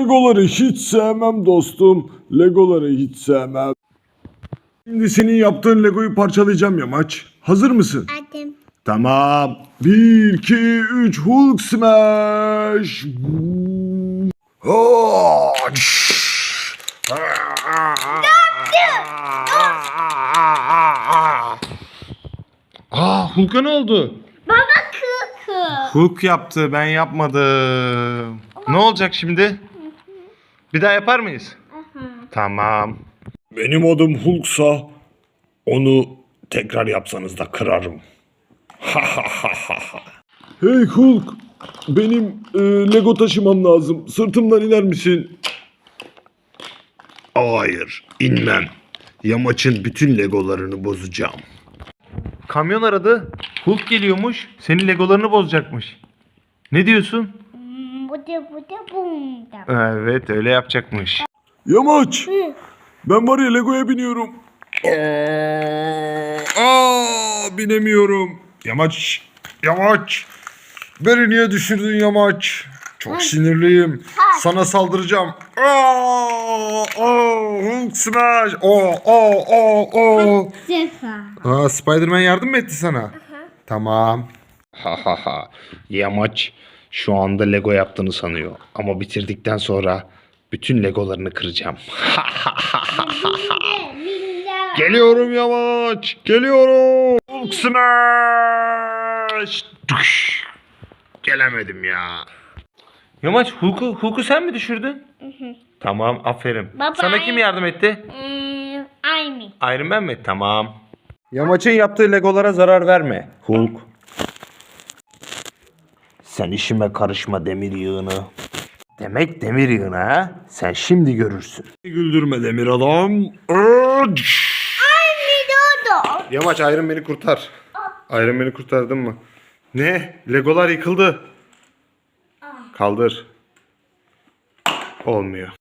Legoları hiç sevmem dostum. Legoları hiç sevmem. Şimdi senin yaptığın Legoyu parçalayacağım Yamaç. Hazır mısın? Adım. Tamam. 1, 2, 3 Hulk Smash. Oh! Aa Hulk'a ne oldu? Baba kıkı. Hulk yaptı ben yapmadım. Ne olacak şimdi? Bir daha yapar mıyız? Tamam. Benim adım Hulk'sa onu tekrar yapsanız da kırarım. hey Hulk, benim e, Lego taşımam lazım. Sırtımdan iner misin? Hayır, inmem. Yamaç'ın bütün Legolarını bozacağım. Kamyon aradı. Hulk geliyormuş. Senin legolarını bozacakmış. Ne diyorsun? Bum. Evet öyle yapacakmış. Yamaç, Hı. ben var ya Lego'ya biniyorum. Aa, aa, binemiyorum. Yamaç, Yamaç. Beni niye düşürdün Yamaç? Çok sinirliyim. Sana saldıracağım. Aa, aa, Hulk smash. Aa, aa, aa, aa. Sefa. Ha Spider-Man yardım mı etti sana? Tamam. Ha ha ha. Yamaç şu anda Lego yaptığını sanıyor. Ama bitirdikten sonra bütün Legolarını kıracağım. Geliyorum Yamaç. Geliyorum. Hulk smash. Gelemedim ya. Yamaç Hulk'u Hulk'u sen mi düşürdün? Tamam aferin. Baba. Sana kim yardım etti? Hmm, aynı. Iron Man mi? Tamam. Yamaç'ın yaptığı legolara zarar verme. Hulk. Sen işime karışma demir yığını. Demek demir yığını ha? Sen şimdi görürsün. Güldürme demir adam. Yamaç Iron Man'i kurtar. Iron Man'i kurtardın mı? Ne? Legolar yıkıldı. Kaldır. Olmuyor.